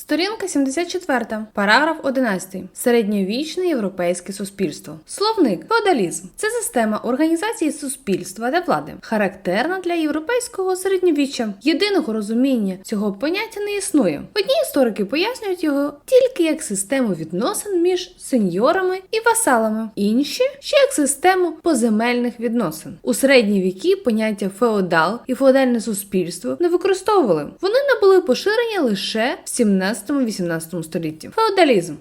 Сторінка 74, параграф 11. Середньовічне європейське суспільство. Словник феодалізм це система організації суспільства та влади, характерна для європейського середньовіччя. Єдиного розуміння цього поняття не існує. Одні історики пояснюють його тільки як систему відносин між сеньорами і васалами, інші ще як систему поземельних відносин. У середні віки поняття феодал і феодальне суспільство не використовували. Вони набули поширення лише в 17-18 столітті. Феодалізм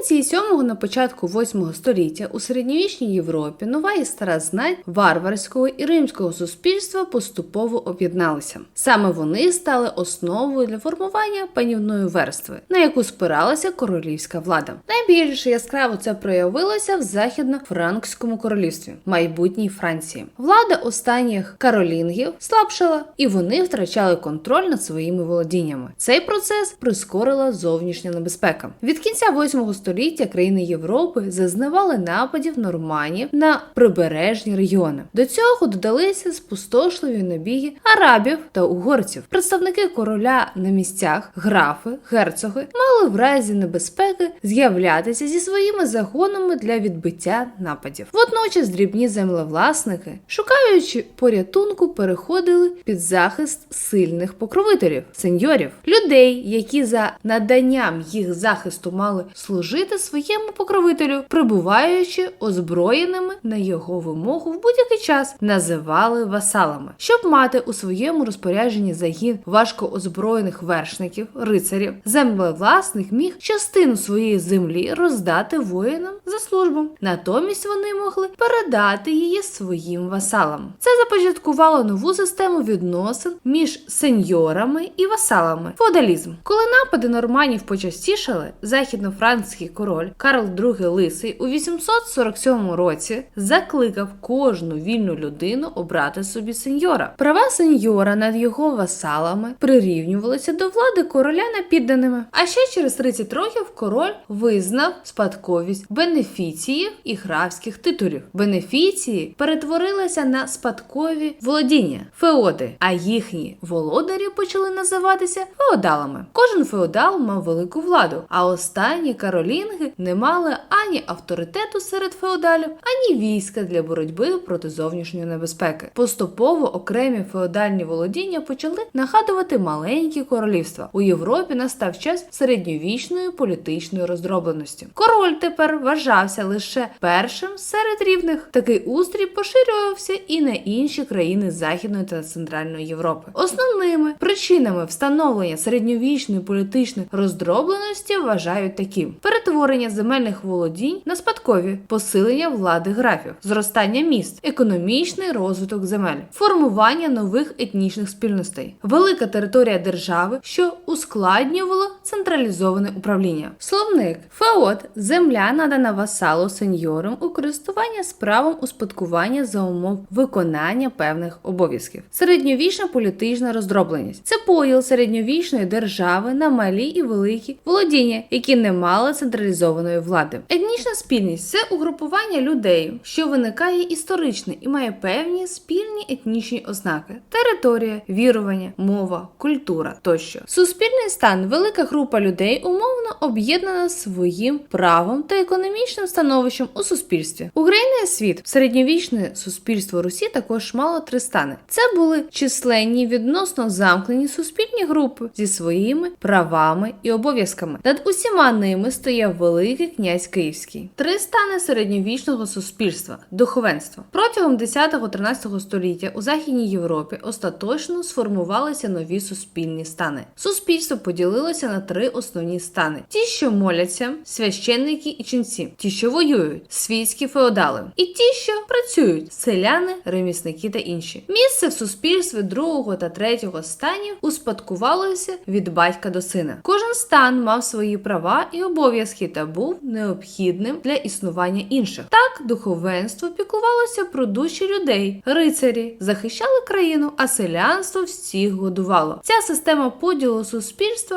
наприкінці 7-го на початку 8-го століття у середньовічній Європі нова і стара знать варварського і римського суспільства поступово об'єдналися. Саме вони стали основою для формування панівної верстви, на яку спиралася королівська влада. Найбільш яскраво це проявилося в західно-франкському королівстві, майбутній Франції. Влада останніх каролінгів слабшала, і вони втрачали контроль над своїми володіннями. Цей процес прискорила зовнішня небезпека. Від кінця 8 століття країни Європи зазнавали нападів норманів на прибережні регіони. До цього додалися спустошливі набіги арабів та угорців. Представники короля на місцях, графи, герцоги мали в разі небезпеки з'являтися зі своїми загонами для відбиття нападів. Водночас дрібні землевласники, шукаючи порятунку, переходили під захист сильних покровителів, сеньорів, людей, які за наданням їх захисту мали служити своєму покровителю, прибуваючи озброєними на його вимогу в будь-який час, називали васалами, щоб мати у своєму розпорядженні загін важкоозброєних вершників, рицарів, землевласник міг частину своєї землі роздати воїнам за службу. Натомість вони могли передати її своїм васалам. Це започаткувало нову систему відносин між сеньорами і васалами. Феодалізм. Коли напади норманів почастішали, західнофранцузький король Карл II Лисий у 847 році закликав кожну вільну людину обрати собі сеньора. Права сеньора над його васалами прирівнювалися до влади короля над підданими. А ще через 30 років король визнав спадковість бенефіціїв і графських титулів. Бенефіції перетворилися на спадкові володіння феоди, а їхні володарі почали називатися феодалами. Кожен феодал мав велику владу, а останні каролінги не мали ані авторитету серед феодалів, ані війська для боротьби проти зовнішньої небезпеки. Поступово окремі феодальні володіння почали нагадувати маленькі королівства. У Європі настав час середньовічної політичної роздробленості. Король тепер вважався лише першим серед рівних. Такий устрій поширювався і на інші країни Західної та Центральної Європи. Основними причинами встановлення середньовічної політичної роздробленості вважають такі: перетворення земельних володінь на спадкові, посилення влади графів, зростання міст, економічний розвиток земель, формування нових етнічних спільностей, велика територія держави, що ускладнювало централізоване управління. Словник феод земля надана васалу сеньорам у користування з правом успадкування за умов виконання певних обов'язків. Середньовічна політична роздробленість це поділ середньовічної держави на малі і великі володіння, які не мали централізованої влади. Етнічна спільність це угрупування людей, що виникає історично і має певні спільні етнічні ознаки: територія, вірування, мова, культура тощо. Суспільний стан велика група людей умовно об'єднана своїм правом та економічним становищем у суспільстві. Україна і світ середньовічне суспільство Русі також мало три стани. Це були численні відносно замкнені суспільні групи зі своїми правами і обов'язками. Над усіма ними стояв великий князь Київський. Три стани середньовічного суспільства духовенство. Протягом 10-13 століття у Західній Європі остаточно сформувалися нові суспільні стани. Суспільство поділилося на три основні стани: ті, що моляться, священники і ченці, ті, що воюють, світські феодали, і ті, що працюють, селяни, ремісники та інші. Місце в суспільстві другого та третього станів успадкувалося від батька до сина. Кожен стан мав свої права і обов'язки та був необхідним для існування інших. Так, духовенство піклувалося про душі людей, рицарі захищали країну, а селянство всіх годувало. Ця система поділу суспільства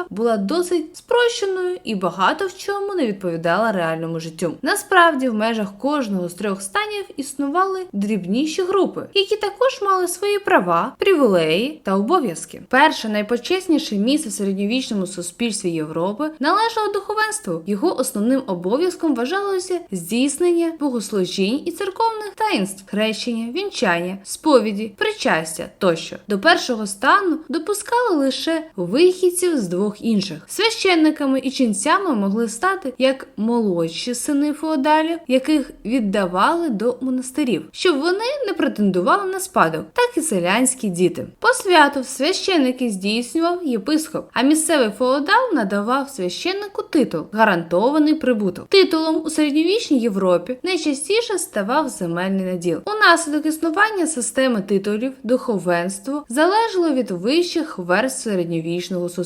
була досить спрощеною і багато в чому не відповідала реальному життю. Насправді, в межах кожного з трьох станів існували дрібніші групи, які також мали свої права, привілеї та обов'язки. Перше найпочесніше місце в середньовічному суспільстві Європи належало духовенству. Його основним обов'язком вважалося здійснення богослужінь і церковних таїнств, хрещення, вінчання, сповіді, причастя тощо. До першого стану допускали лише вихідців з двох інших. Священниками і ченцями могли стати як молодші сини феодалів, яких віддавали до монастирів, щоб вони не претендували на спадок, так і селянські діти. По святу священники здійснював єпископ, а місцевий феодал надавав священнику титул гарантований прибуток. Титулом у середньовічній Європі найчастіше ставав земельний наділ. Унаслідок існування системи титулів духовенство залежало від вищих верств середньовічного суспільства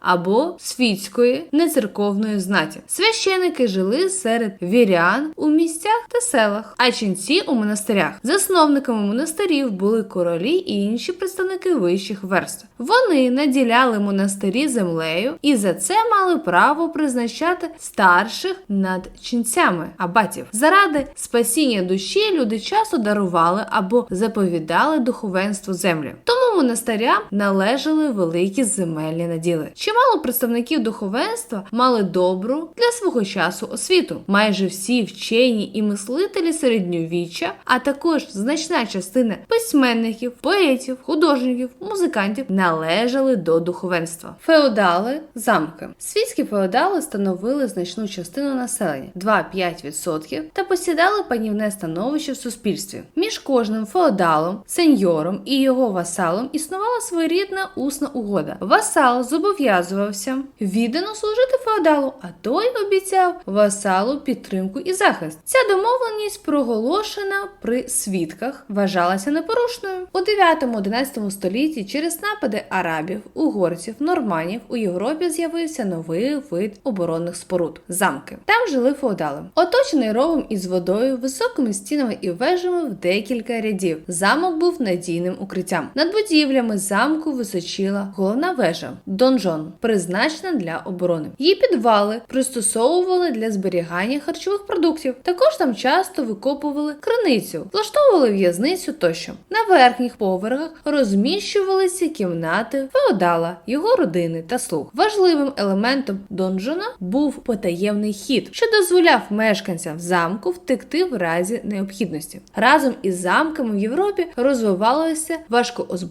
або світської нецерковної знаті. Священики жили серед вірян у місцях та селах, а ченці у монастирях. Засновниками монастирів були королі і інші представники вищих верств. Вони наділяли монастирі землею і за це мали право призначати старших над ченцями абатів. Заради спасіння душі люди часто дарували або заповідали духовенству землю. Тому монастирям належали великі земельні наділи. Чимало представників духовенства мали добру для свого часу освіту. Майже всі вчені і мислителі середньовіччя, а також значна частина письменників, поетів, художників, музикантів належали до духовенства. Феодали замки. Світські феодали становили значну частину населення 2-5% та посідали панівне становище в суспільстві. Між кожним феодалом, сеньором і його васалом існувала своєрідна усна угода. Васал зобов'язувався віддано служити феодалу, а той обіцяв васалу підтримку і захист. Ця домовленість, проголошена при свідках, вважалася непорушною. У 9-11 столітті через напади арабів, угорців, норманів у Європі з'явився новий вид оборонних споруд замки. Там жили феодали, оточений ровом із водою, високими стінами і вежами в декілька рядів. Замок був надійним укриттям. Над будівлями замку височила головна вежа донжон, призначена для оборони. Її підвали пристосовували для зберігання харчових продуктів. Також там часто викопували криницю, влаштовували в'язницю тощо. На верхніх поверхах розміщувалися кімнати феодала, його родини та слуг. Важливим елементом донжона був потаємний хід, що дозволяв мешканцям замку втекти в разі необхідності. Разом із замками в Європі розвивалося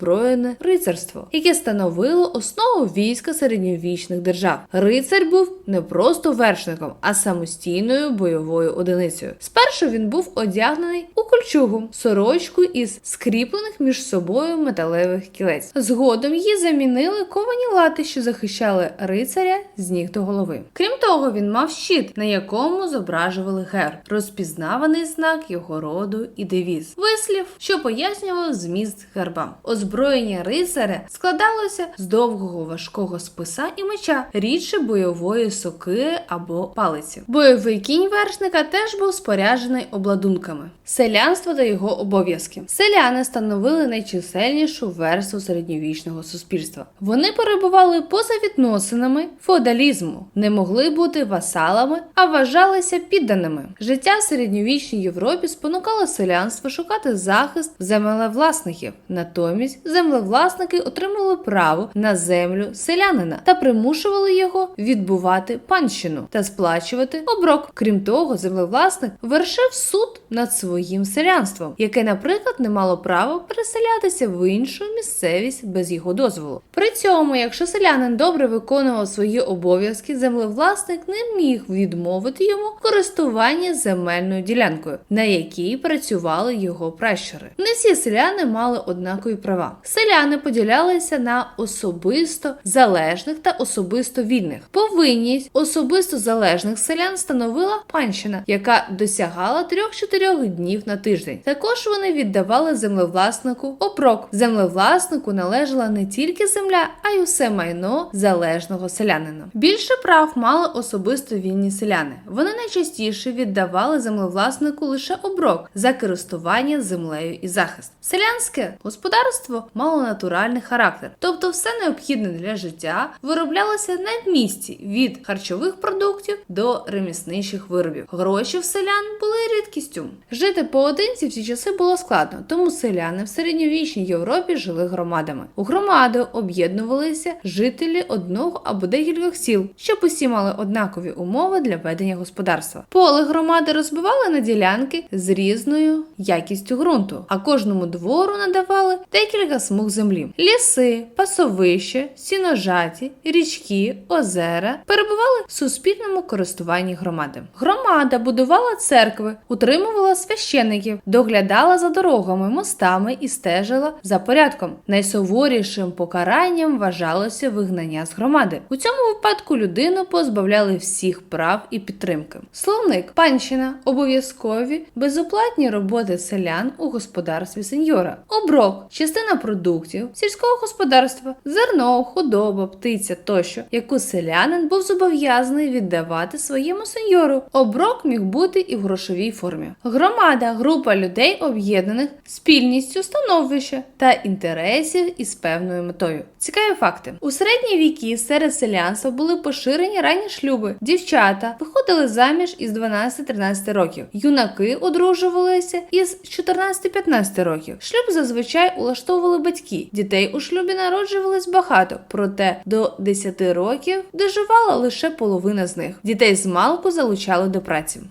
важкоозброєне рицарство, яке становило основу війська середньовічних держав. Рицар був не просто вершником, а самостійною бойовою одиницею. Спершу він був одягнений у кольчугу, сорочку із скріплених між собою металевих кілець. Згодом її замінили ковані лати, що захищали рицаря з ніг до голови. Крім того, він мав щит, на якому зображували герб, розпізнаваний знак його роду і девіз, вислів, що пояснював зміст герба. Озброєння рицаря складалося з довгого важкого списа і меча, рідше бойової сокири або палиці. Бойовий кінь вершника теж був споряджений обладунками. Селянство та його обов'язки. Селяни становили найчисельнішу версту середньовічного суспільства. Вони перебували поза відносинами феодалізму, не могли бути васалами, а вважалися підданими. Життя в середньовічній Європі спонукало селянство шукати захист в землевласників. Натомість землевласники отримали право на землю селянина та примушували його відбувати панщину та сплачувати оброк. Крім того, землевласник вершив суд над своїм селянством, яке, наприклад, не мало права переселятися в іншу місцевість без його дозволу. При цьому, якщо селянин добре виконував свої обов'язки, землевласник не міг відмовити йому в користуванні земельною ділянкою, на якій працювали його пращури. Не всі селяни мали однакові права. Селяни поділялися на особисто залежних та особисто вільних. Повинність особисто залежних селян становила панщина, яка досягала 3-4 днів на тиждень. Також вони віддавали землевласнику опрок. Землевласнику належала не тільки земля, а й усе майно залежного селянина. Більше прав мали особисто вільні селяни. Вони найчастіше віддавали землевласнику лише оброк за користування землею і захист. Селянське господарство мало натуральний характер, тобто все необхідне для життя вироблялося місті, в від харчових продуктів до ремісничих виробів. Гроші в селян були рідкістю. Жити поодинці в ці часи було складно, тому селяни в середньовічній Європі жили громадами. У громаду об'єднувалися жителі одного або декількох сіл, щоб усі мали однакові умови для ведення господарства. Поле громади розбивали на ділянки з різною якістю ґрунту, а кожному двору надавали декілька смуг землі. Ліси, пасовища, сіножаті, річки, озера перебували в суспільному користуванні громади. Громада будувала церкви, утримувала священиків, доглядала за дорогами, мостами і стежила за порядком. Найсуворішим покаранням вважалося вигнання з громади. У цьому випадку людину позбавляли всіх прав і підтримки. Словник панщина обов'язкові безоплатні роботи селян у господарстві сеньора, оброк, частина продуктів сільського господарства, зерно, худоба, птиця тощо, яку селянин був зобов'язаний віддавати своєму сеньору. Оброк міг бути і в грошовій формі. Громада група людей, об'єднаних спільністю становища та інтересів із певною метою. Цікаві факти: у середні віки серед селянства були поширені ранні шлюби. Дівчата виходили заміж із 12-13 років. Юнаки одружувалися із 14-15 років. Шлюб зазвичай улаштовували батьки. Дітей у шлюбі народжувалось багато, проте до 10 років доживала лише половина з них. Дітей з малку залучали до праці.